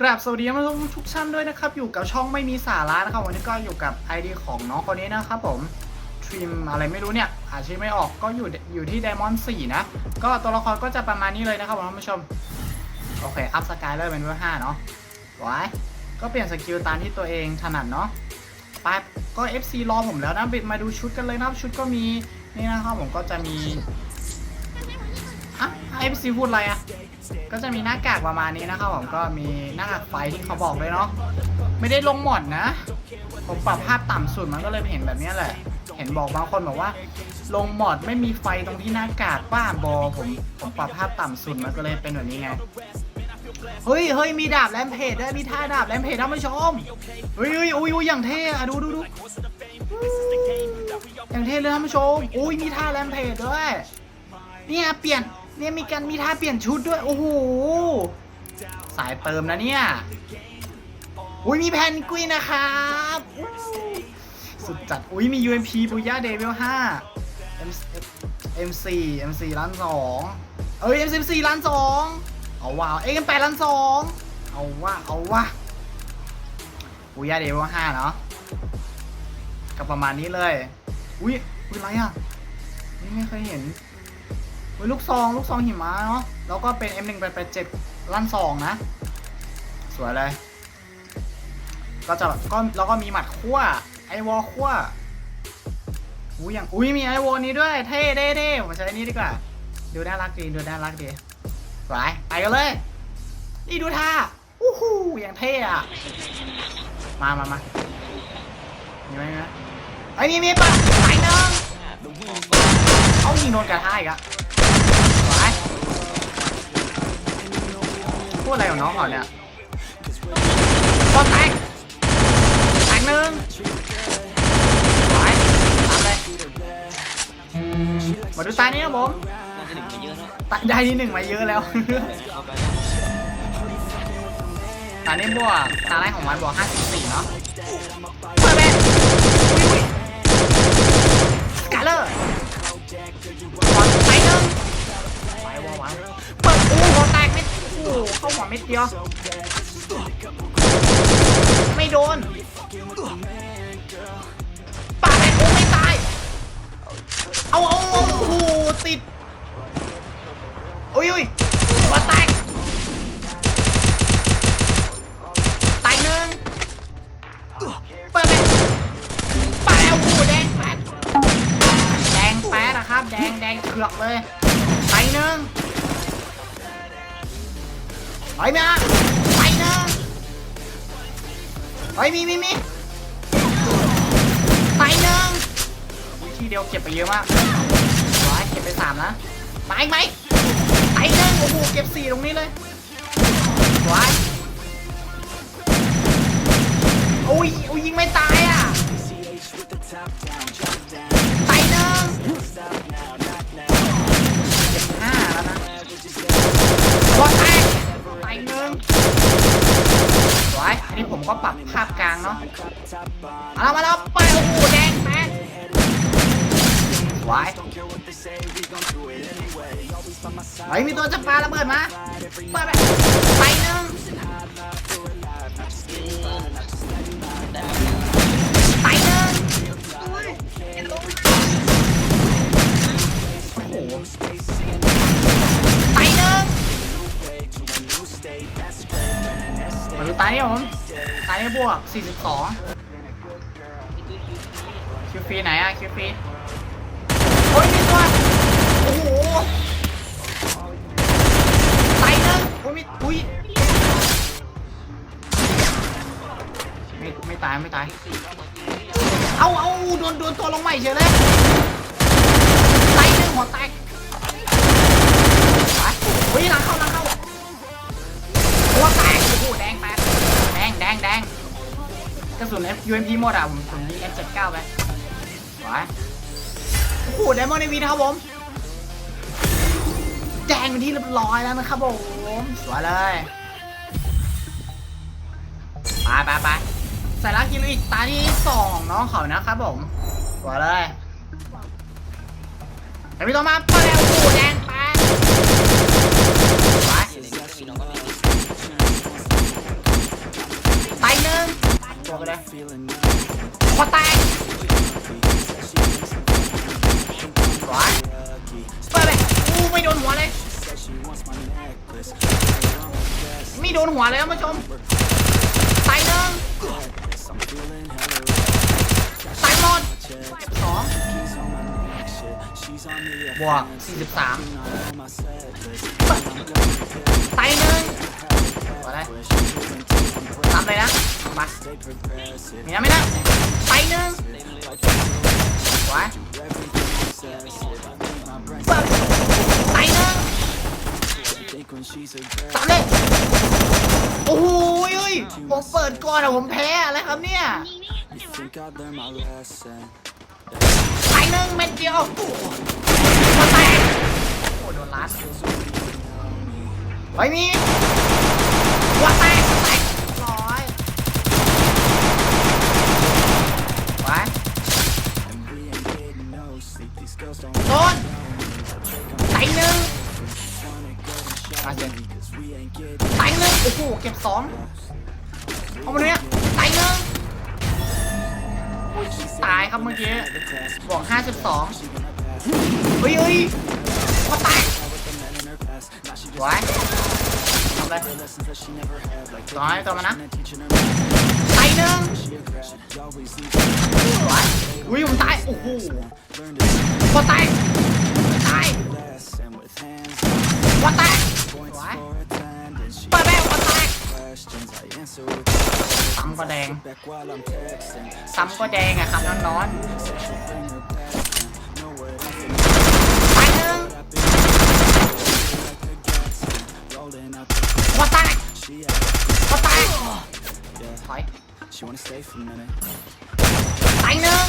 กราบสวัสดีท่านผู้ชมทุกท่านด้วยนะครับ อยู่กับช่องไม่มีสาระนะครับ วันนี้ก็อยู่กับ ID ของน้องคนนี้นะครับผมทริมอะไรไม่รู้เนี่ยอาชื่อไม่ออกก็อยู่อยู่ที่ Diamond 4นะ ก็ตัวละครก็จะประมาณนี้เลยนะครับผมท่านผู้ชม โอเค อัพสกายเลอร์เป็นเวอร์5เนาะไว้ก็เปลี่ยนสกิลตามที่ตัวเองถนัดเนาะไปก็ FC รอผมแล้วนะบิดมาดูชุดกันเลยนะครับชุดก็มีนี่นะครับผมก็จะมี อะ FC พูดอะไรอะก็จะมีหน้ากากประมาณนี้นะครับผมก็มีหน้ากากไฟที่เขาบอกเลยเนาะไม่ได้ลงหมดนะ ผมปรับภาพต่ำสุดมันก็เลยเห็นแบบนี้แหละ เห็นบอกบางคนบอกว่า ลงหมดไม่มีไฟตรงที่หน้ากากบ้าบอผมผมปรับภาพต่ำสุดมันก็เลยเป็นแบบนี้ไงเฮ้ยเฮ้ยมีดาบแลมเพจด้วยมีท่าดาบแลมเพจท่านผู้ชมเฮ้ยเฮ้ยอุ้ยอุ้ยอย่างเท่อะดูดูดูอย่างเท่เลยท่านผู้ชมอุ้ยมีท่าแลมเพจด้วยเนี่ยเปลี่ยน เนี่ยมีการมีท่าเปลี่ยนชุดด้วย โอ้โห สายเติมนะเนี่ยอุ้ยมีแพนกวินนะครับ สุดจัด อุ้ยมี UMP ปุย่าเดวิล5 M MC MC ล้านสองเอ้ย MC ล้านสองเอาว่ะเอ็มแปดล้านสองเอาว่าเอาว่าปุย่าเดวิล5เนาะก็ประมาณนี้เลย อุ้ยอุ้ยอะไรอะ ไม่เคยเห็น ลูกซองลูกซองหิมะเนาะแล้วก็เป็น M1887 ลั่นสองนะ สวยเลย ก็จะแบบก็แล้วก็มีหมัดขั้วไอวอลขั้วอุ้ยอย่างอุ้ยมีไอวอลนี้ด้วยเท่เท่เท่ผมใช้อันนี้ดีกว่า ดูน่ารักดีดูน่ารักดีไปไปกันเลย นี่ดูท่าอู้หูอย่างเท่อะมามามามีไหมมีไหมไอ้ยมีมีปะสายหนึ่งเอายิงโดนกระทะอีกอะ พูดอะไรของน้องก่อนเนี่ยบอลแตกแตกหนึ่งไปตามเลยมาดูตายนี้นะผมน่าจะหนึ่งไปเยอะแล้วตาได้ที่หนึ่งมาเยอะแล้ว เอาไปตานี้บวกตาแรกของมันบวก54 เนาะเปิดเป็นสกาเลอร์บอลไปหนึ่งไปวอวัง โอ้เข้าหัวเม็ดเดียว ไม่โดนปาดไปโอ้ไม่ตาย เอาเอาเอาโอ้โหติดอุ้ยอุ้ยหัวแตกตายหนึ่งเปิดเลยไปแล้โอ้โหแดงแป๊ดแดงแป๊ดนะครับ แดงแดงเขือกเลยไปหนึ่ง ไปไหมฮะไปหนึ่งไปมีมีมีไปหนึ่งอุ๊ยทีเดียวเก็บไปเยอะมากร้อยเก็บไปสามนะมาอีกไหมไปหนึ่งโอ้โหเก็บสี่ตรงนี้เลยสวยโอ้ยโอ้ยยิงไม่ตายอะ นี้ผมก็ปรับภาพกลางเนาะเอาละมาแล้วไปโอ้โหแดงแป๊ดสวยเฮ้ยมีตัวจะปาระเบิดมาเปิดไปไปหนึ่งไปหนึ่งโอ้โหไปหนึ่งมาดูตายนี่ผม บวก 42คิวฟรีไหนอะคิวฟรีโอ้ยมีตัวโอ้โหตายนึ่งโอ้ยมีอุ้ยไม่ไม่ตายไม่ตาย เอาเอาโดนโดนตัวลงใหม่เฉยเลยไตหนึ่งหัวแตกไปเฮ้ยหลังเข้าหลังเข้าหัวแตกโอ้โหแดง งแดงแดงกระสุน F UMP หมดอะผมผมยิง F79 ไปไปโอ้โหไดมอนด์ในวีนะครับผมแดงเป็นที่เรียบร้อยแล้วนะครับผมสวยเลยไปไปไปใส่ลักคิริกตาที่สองน้องเขานะครับผมตัวเลยไอพี่ตัวมาเปิดแล้วโอ้โหแดงแป๊ดไป สี่เหลี่ยมสี่น้องก็มี ไปเลยหัวแตกสวยเปิดเลยอู้ไม่โดนหัวเลยไม่โดนหัวเลยท่านผู้ชมตายหนึ่งตายหมดสอง บวกสี่สิบสามตายหนึ่งอะไรทำเลยนะมามีนะไม่นะตายหนึ่งสวยตายหนึ่งสามเลยโอ้โหยเอ้ยผมเปิดก่อนอะผมแพ้อะไรครับเนี่ยตาย หนึ่งเม็ดเดียวมาแตกโอ้โดนลัดไว้มีหัวแตกแตกร้อยไปโดนตหนึ่งมาเจ็บตหนึ่งโอ้โหเก็บสองเอามาเนี่ย ตายครับเมื่อกี้บวกห้าสิบสองเฮ้ยเฮ้ยมาตายสวยทำเลยต่อให้ต่อมานะตายหนึ่งสวยอุ้ยผมตาย โอ้โหพอตาย ตายว่าตกสวยเปิดแม่งว่าแตก ซ้ำก็แดง ซ้ำก็แดงอะครับน้อนๆไปหนึ่งว่าแตกว่าแตกถอยไปหนึ่ง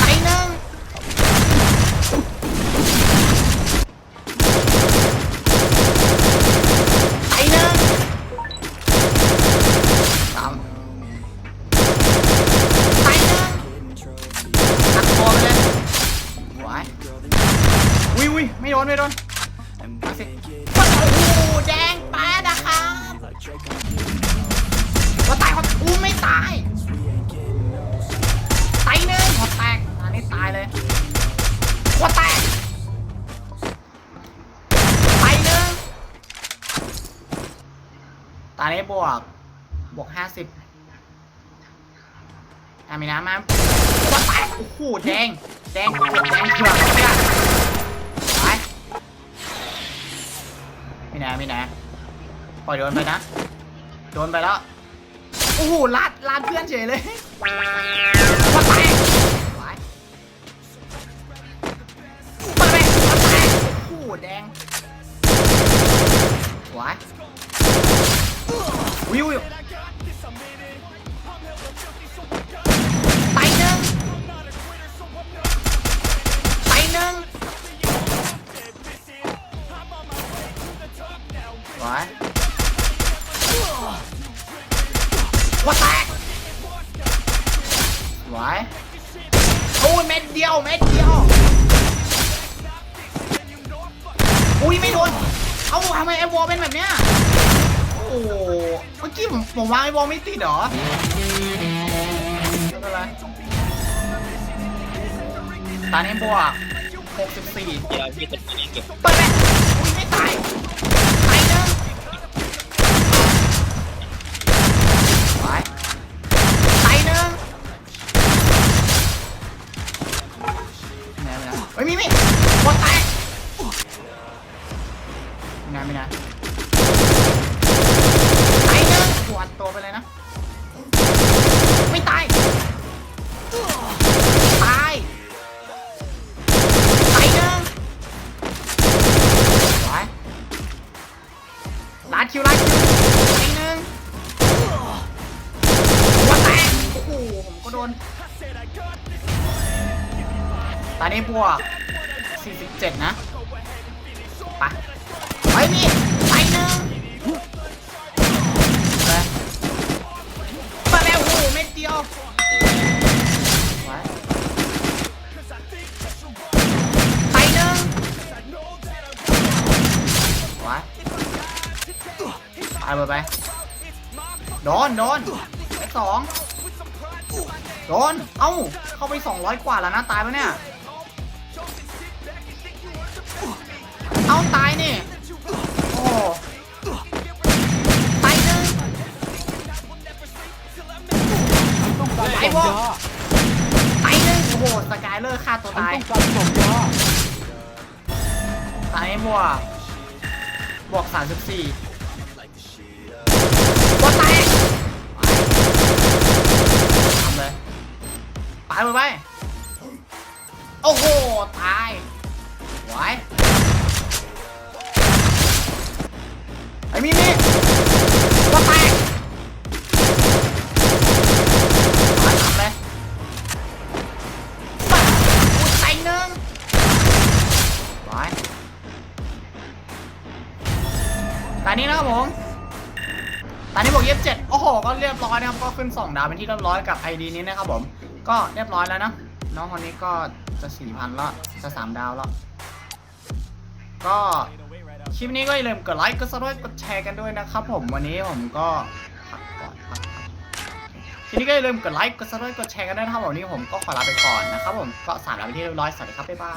ไปหนึ่ง บวก บวกห้าสิบอะมีน้ำมาหัวแตกโอ้โหแดง แดงแดงเถื่อนเนี่ยไปไม่นะไม่นะปล่อยโดนไปนะ โดนไปแล้ว โอ้โหลาดลาดเพื่อนเฉยเลยหัวแตกไปเปิดไปโอ้โหแดงไหววิ วิวไปหนึ่งไปหนึ่งไหวหัวแตกไวโอ้ยเม็ดเดียวเม็ดเดียวอุ้ยไม่โดน เอ้าทำไมไอ้วอลเป็นแบบเนี้ย เมื่อกี้ผมผมวางไอ้วอลไม่ติดเหรอไม่เป็นไรตอนนี้บวก64เดี๋ยวพี่จะไปเก็บเปิดเลย ตอนนี้บวก 47 นะ ไป ไปนี่ไปหนึ่งไปไปแล้วโอ้โหเม็ดเดียวไว้ไปหนึ่งไว้ตายไปไปโดนโดนสองโดน เอ้า เข้าไป 200 กว่าแล้วนะ ตายปะเนี่ย ต้องการไอ้ส่งพวกยาตายหนึ่งโอ้โหสกายเลอร์ฆ่าตัวฉันตายต้องการส่งยาตายบวกบวก34บวกแตกทำเลยตายไปไปโอ้โห ตายไว้ไอ้มีมี ขึ้น 2 ดาวเป็นที่เรียบร้อยกับ ID นี้นะครับผม ก็เรียบร้อยแล้วนะ น้องคนนี้ก็จะ 4,000ล้วจะ 3 ดาวล้วก็คลิปนี้ก็อย่าลืมกดไลค์ กดซับสไครต์กดแชร์กันด้วยนะครับผม วันนี้ผมก็พักก่อนพักคลิปนี้ก็อย่าลืมกดไลค์ กดซับสไครต์กดแชร์กันด้วยนะครับผมวันนี้ผมก็ขอลาไปก่อนนะครับผม ก็สามดาวเป็นที่เรียบร้อย สวัสดีครับ บ๊ายบาย